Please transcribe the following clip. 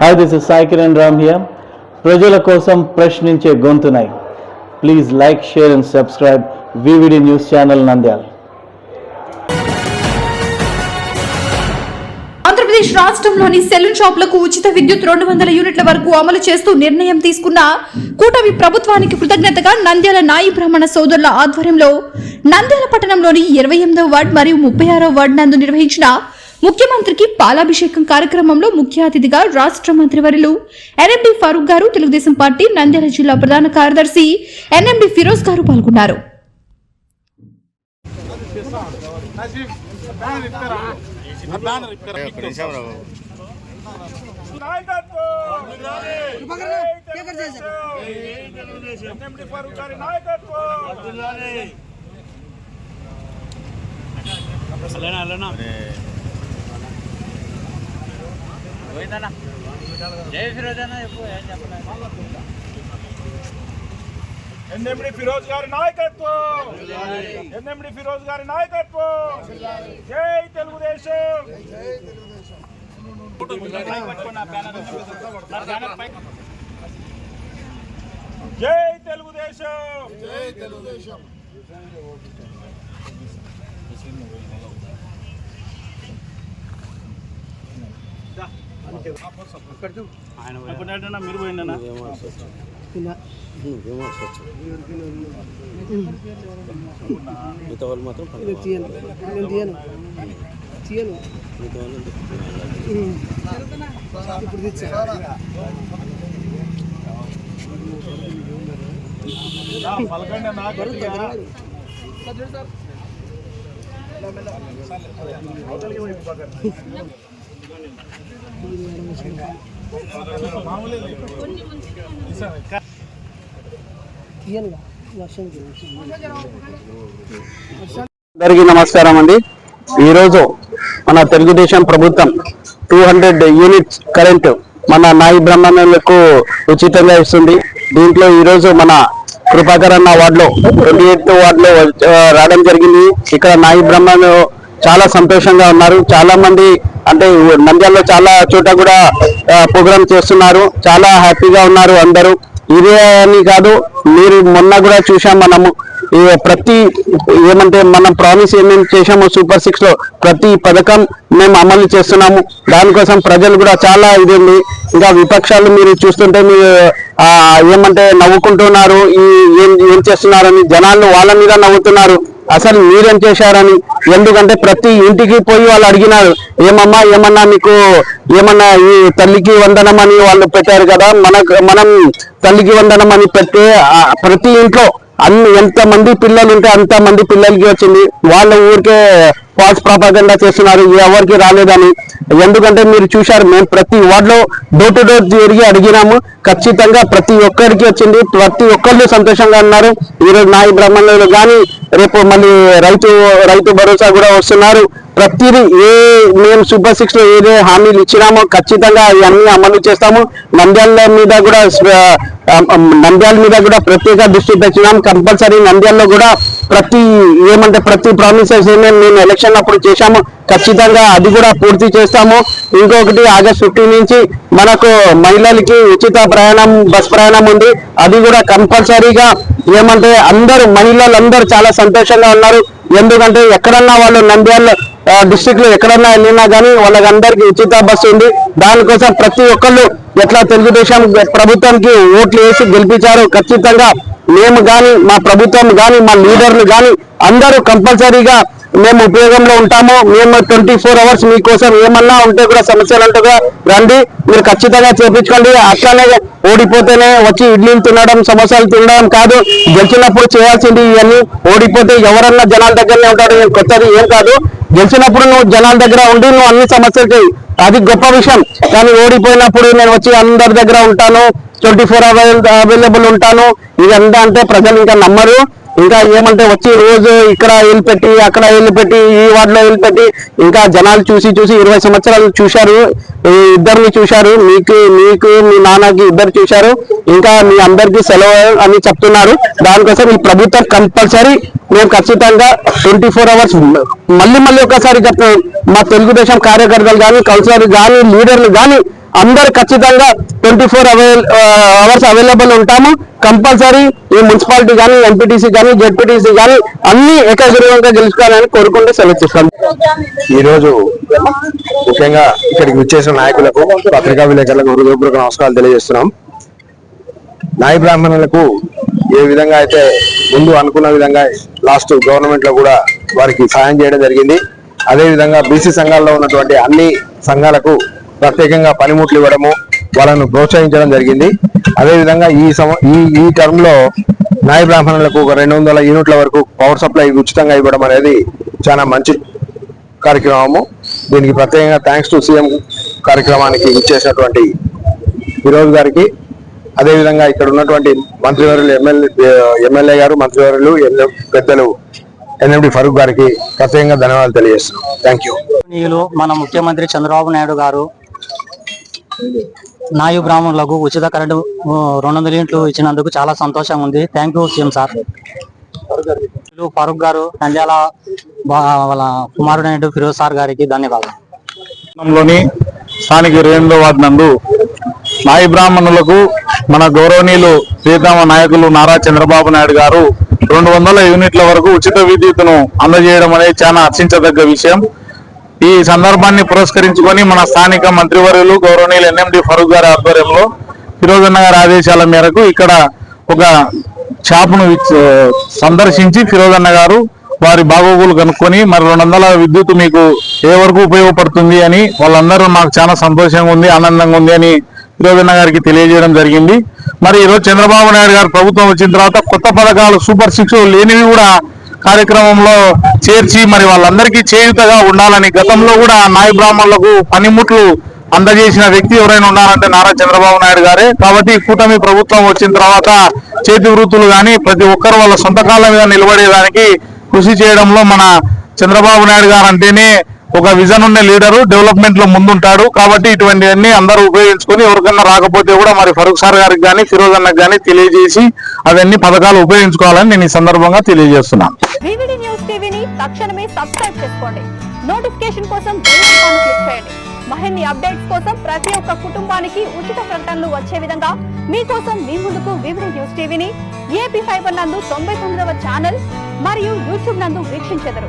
Hi this is Sai Kiran Ram here ప్రజల కోసం ప్రశ్నించే గొంతునై. Please like share and subscribe VVD news channel Nandyal Andhra Pradesh రాష్ట్రంలోని salon షాపులకు ఉచిత విద్యుత్ రెండు వందల యూనిట్ల వరకు అమలు చేస్తూ నిర్ణయం తీసుకున్న కూటమి ప్రభుత్వానికి కృతజ్ఞతగా నంద్యాల నాయి బ్రాహ్మణ సోదరుల ఆధ్వర్యంలో నంద్యాల పట్టణంలోని ఇరవై ఎనిమిదవ వార్డ్ మరియు ముప్పై ఆరో వార్డు నందు నిర్వహించిన ముఖ్యమంత్రికి పాలాభిషేకం కార్యక్రమంలో ముఖ్య అతిథిగా రాష్ట్ర మంత్రివర్యులు ఎన్ఎండి ఫారూక్ గారు తెలుగుదేశం పార్టీ నంద్యాల జిల్లా ప్రధాన కార్యదర్శి ఎన్ఎండి ఫిరోజ్ గారు పాల్గొన్నారు. ఎన్ఎండి ఫరూక్ గారి నాయకత్వం ఎన్ఎండి ఫిరోజ్ గారి నాయకత్వం ఎన్ఎండి ఫిరోజ్ గారి నాయకత్వం జై తెలుగుదేశం జై తెలుగుదేశం జై తెలుగుదేశం మీరు పోయిందన్నా మిగతా వాళ్ళు మాత్రం తీయను నేను తీయను తీయను మిగతా వాళ్ళు ఇప్పుడు తెచ్చా అందరికీ నమస్కారం అండి. ఈరోజు మన తెలుగుదేశం ప్రభుత్వం టూ హండ్రెడ్ యూనిట్స్ కరెంట్ మన నాయి బ్రహ్మణులకు ఉచితంగా ఇస్తుంది. దీంట్లో ఈరోజు మన కృపాకర్ అన్న వార్డులో ట్వంటీ ఎయిత్ వార్డులో రావడం జరిగింది. ఇక్కడ నాయి బ్రాహ్మణులు చాలా సంతోషంగా ఉన్నారు. చాలా మంది అంటే నంద్యాలలో చాలా చోట కూడా ప్రోగ్రామ్ చేస్తున్నారు. చాలా హ్యాపీగా ఉన్నారు అందరూ. ఇదే అని కాదు మీరు మొన్న కూడా చూసాం మనము. ప్రతి ఏమంటే మనం ప్రామిస్ ఏమేమి చేశామో సూపర్ సిక్స్లో ప్రతి పథకం మేము అమలు చేస్తున్నాము. దానికోసం ప్రజలు కూడా చాలా ఇది ఉంది ఇంకా విపక్షాలు మీరు చూస్తుంటే మీరు ఏమంటే నవ్వుకుంటున్నారు ఈ ఏం ఏం చేస్తున్నారని జనాలు వాళ్ళ మీద నవ్వుతున్నారు. అసలు మీరేం చేశారని? ఎందుకంటే ప్రతి ఇంటికి పోయి వాళ్ళు అడిగినారు ఏమమ్మా ఏమన్నా మీకు ఏమన్నా ఈ తల్లికి వందనం అని వాళ్ళు పెట్టారు కదా మనకు మనం తల్లికి వందనం అని పెడితే ప్రతి ఇంట్లో అన్ని ఎంత మంది పిల్లలు ఉంటే అంత మంది పిల్లలకి వచ్చింది. వాళ్ళ ఊరికే ఫాల్స్ ప్రాపగండా చేస్తున్నారు ఎవరికి రాలేదని. ఎందుకంటే మీరు చూశారు మేము ప్రతి వార్డులో డోర్ టు డోర్ తిరిగి అడిగినాము. ఖచ్చితంగా ప్రతి ఒక్కరికి వచ్చింది. ప్రతి ఒక్కళ్ళు సంతోషంగా ఉన్నారు. ఈరోజు నాయి బ్రాహ్మణులు కానీ రేపు మళ్ళీ రైతు రైతు భరోసా కూడా వస్తున్నారు. ప్రతిదీ ఏ మేము సూపర్ సిక్స్లో ఏదే హామీలు ఇచ్చినామో ఖచ్చితంగా అవన్నీ అమలు చేస్తాము. నంద్యాల మీద కూడా నంద్యాల మీద కూడా ప్రత్యేక దృష్టి తెచ్చినాం కంపల్సరీ నంద్యాలలో కూడా ప్రతి ఏమంటే ప్రతి ప్రామిసెస్ ఏమేమి మేము ఎలక్షన్ అప్పుడు చేశాము. ఖచ్చితంగా అది కూడా పూర్తి చేస్తాము. ఇంకొకటి ఆగస్ట్ ఫిఫ్టీన్ నుంచి మనకు మహిళలకి ఉచిత ప్రయాణం బస్ ప్రయాణం ఉంది. అది కూడా కంపల్సరీగా ఏమంటే అందరూ మహిళలందరూ చాలా సంతోషంగా ఉన్నారు. ఎందుకంటే ఎక్కడన్నా వాళ్ళు నంద్యాల డిస్టిక్లో ఎక్కడన్నా వెళ్ళినా కానీ వాళ్ళకందరికీ ఉచిత బస్సు ఉంది. దానికోసం ప్రతి ఒక్కళ్ళు ఎట్లా తెలుగుదేశం ప్రభుత్వానికి ఓట్లు వేసి గెలిపించారు ఖచ్చితంగా మేము కానీ మా ప్రభుత్వం కానీ మా లీడర్లు కానీ అందరూ కంపల్సరీగా మేము ఉపయోగంలో ఉంటాము. మేము ట్వంటీ ఫోర్ అవర్స్ మీకోసం ఏమన్నా ఉంటే కూడా సమస్యలు అంటే కూడా రండి. మీరు ఖచ్చితంగా చేపించుకోండి. అట్లానే ఓడిపోతేనే వచ్చి ఇడ్లీలు తినడం సమోసాలు తినడం కాదు. గెలిచినప్పుడు చేయాల్సింది ఇవన్నీ. ఓడిపోతే ఎవరన్నా జనాల దగ్గరనే ఉంటాడు నేను కొత్తది ఏం కాదు. గెలిచినప్పుడు నువ్వు జనాల దగ్గర ఉండి నువ్వు అన్ని సమస్యలకి అది గొప్ప విషయం. కానీ ఓడిపోయినప్పుడు నేను వచ్చి అందరి దగ్గర ఉంటాను. ట్వంటీ ఫోర్ అవైలబుల్ ఉంటాను. ఇదంతా అంటే ప్రజలు ఇంకా నమ్మరు. ఇంకా ఏమంటే వచ్చి రోజు ఇక్కడ ఇల్లు పెట్టి అక్కడ ఇల్లు పెట్టి ఈ వార్డులో ఇల్లు పెట్టి ఇంకా జనాలు చూసి చూసి ఇరవై సంవత్సరాలు చూశారు. ఇద్దరిని చూశారు. మీకు మీకు మీ నాన్నకి ఇద్దరు చూశారు. ఇంకా మీ అందరికీ సెలవు అని చెప్తున్నారు. దానికోసం ఈ ప్రభుత్వం కంపల్సరీ మేము ఖచ్చితంగా ట్వంటీ ఫోర్ అవర్స్ మళ్ళీ మళ్ళీ ఒకసారి చెప్తున్నాం. మా తెలుగుదేశం కార్యకర్తలు కానీ కౌన్సిలర్లు కానీ లీడర్లు కానీ అందరు ఖచ్చితంగా ట్వంటీ ఫోర్ అవర్స్ అవైలబుల్ ఉంటాము. కంపల్సరీ ఈ మున్సిపాలిటీ కానీ ఎంపీటీసీ కానీ జెడ్పీటీసీ కానీ అన్ని ఏకగ్రీవంగా గెలుచుకోవాలని కోరుకుంటూ సెలెక్ట్ ఈరోజు ఈ రోజు ముఖ్యంగా ఇక్కడికి విచ్చేసిన నాయకులకు పత్రికా విలేకరులకు హృదయపూర్వక నమస్కారాలు తెలియజేస్తున్నాం. నాయ బ్రాహ్మణులకు ఏ విధంగా అయితే ముందు అనుకున్న విధంగా లాస్ట్ గవర్నమెంట్లో కూడా వారికి సాయం చేయడం జరిగింది. అదే విధంగా బీసీ సంఘాల్లో ఉన్నటువంటి అన్ని సంఘాలకు ప్రత్యేకంగా పనిముట్లు ఇవ్వడము వాళ్ళను ప్రోత్సహించడం జరిగింది. అదేవిధంగా ఈ సమ ఈ ఈ టర్మ్లో న్యాయ బ్రాహ్మణులకు ఒక రెండు వందల యూనిట్ల వరకు పవర్ సప్లై ఉచితంగా ఇవ్వడం అనేది చాలా మంచి కార్యక్రమము. దీనికి ప్రత్యేకంగా థ్యాంక్స్ టు సీఎం కార్యక్రమానికి ఇచ్చేసినటువంటి ఫిరోజు గారికి. అదేవిధంగా ఇక్కడ ఉన్నటువంటి మంత్రివర్యులు ఎమ్మెల్యే ఎమ్మెల్యే గారు మంత్రివర్యులు పెద్దలు ఎన్ఎండి ఫరూక్ గారికి ప్రత్యేకంగా ధన్యవాదాలు తెలియజేస్తున్నాం. థ్యాంక్ యూ మన ముఖ్యమంత్రి చంద్రబాబు నాయుడు గారు నాయు బ్రాహ్మణులకు ఉచిత కరెంటు రెండు వందల యూనిట్లు ఇచ్చినందుకు చాలా సంతోషంగా ఉంది. Thank you CM sir. Farooq గారు నంద్యాల వాళ్ళ కుమారుడైన ఫిరోజ్ సార్ గారికి ధన్యవాదాలు. స్థానిక రేణులో వాడినందు నాయు నాయి బ్రాహ్మణులకు మన గౌరవనీయులు ప్రీతమ నాయకులు నారా చంద్రబాబు నాయుడు గారు రెండు వందల యూనిట్ల వరకు ఉచిత విద్యుత్తును అందజేయడం అనేది చాలా హర్షించదగ్గ విషయం. ఈ సందర్భాన్ని పురస్కరించుకొని మన స్థానిక మంత్రివర్యులు గౌరవనీయులు ఎన్ఎండి ఫరూక్ గారి ఆధ్వర్యంలో ఫిరోజన్న గారి ఆదేశాల మేరకు ఇక్కడ ఒక షాపును సందర్శించి ఫిరోజన్న గారు వారి బాగోగులు కనుక్కొని మరి రెండు వందల విద్యుత్ మీకు ఏ వరకు ఉపయోగపడుతుంది అని వాళ్ళందరూ నాకు చాలా సంతోషంగా ఉంది ఆనందంగా ఉంది అని ఫిరోజన్న గారికి తెలియజేయడం జరిగింది. మరి ఈరోజు చంద్రబాబు నాయుడు గారు ప్రభుత్వం వచ్చిన తర్వాత కొత్త పథకాలు సూపర్ సిక్స్ లేనివి కూడా కార్యక్రమంలో చేర్చి మరి వాళ్ళందరికీ చేయుతగా ఉండాలని గతంలో కూడా నాయ బ్రాహ్మణులకు పనిముట్లు అందజేసిన వ్యక్తి ఎవరైనా ఉన్నారంటే నారా చంద్రబాబు నాయుడు గారే. కాబట్టి కూటమి ప్రభుత్వం వచ్చిన తర్వాత చేతి వృత్తులు కానీ ప్రతి ఒక్కరు వాళ్ళ సొంత కాళ్ళ మీద నిలబడేదానికి కృషి చేయడంలో మన చంద్రబాబు నాయుడు గారు అంటేనే ఒక విజన్ ఉన్న లీడరు డెవలప్మెంట్లో ముందుంటాడు. కాబట్టి ఇటువంటివన్నీ అందరూ ఉపయోగించుకొని ఎవరికన్నా రాకపోతే కూడా మరి ఫరూక్ సార్ గారికి కానీ ఫిరోజ్ అన్నకు కానీ తెలియజేసి అవన్నీ పథకాలు ఉపయోగించుకోవాలని నేను ఈ సందర్భంగా తెలియజేస్తున్నాను. న్యూస్ టీవీని తక్షణమే సబ్స్క్రైబ్ చేసుకోండి. నోటిఫికేషన్ కోసం క్లిక్ చేయండి. మరిన్ని అప్డేట్స్ కోసం ప్రతి ఒక్క కుటుంబానికి ఉచిత ప్రకటనలు వచ్చే విధంగా మీకోసం మీ ముందుకు వివిడి న్యూస్ టీవీని ఏపీ ఫైబర్ నందు తొంభై తొమ్మిదవ ఛానల్ మరియు యూట్యూబ్ నందు వీక్షించెదరు.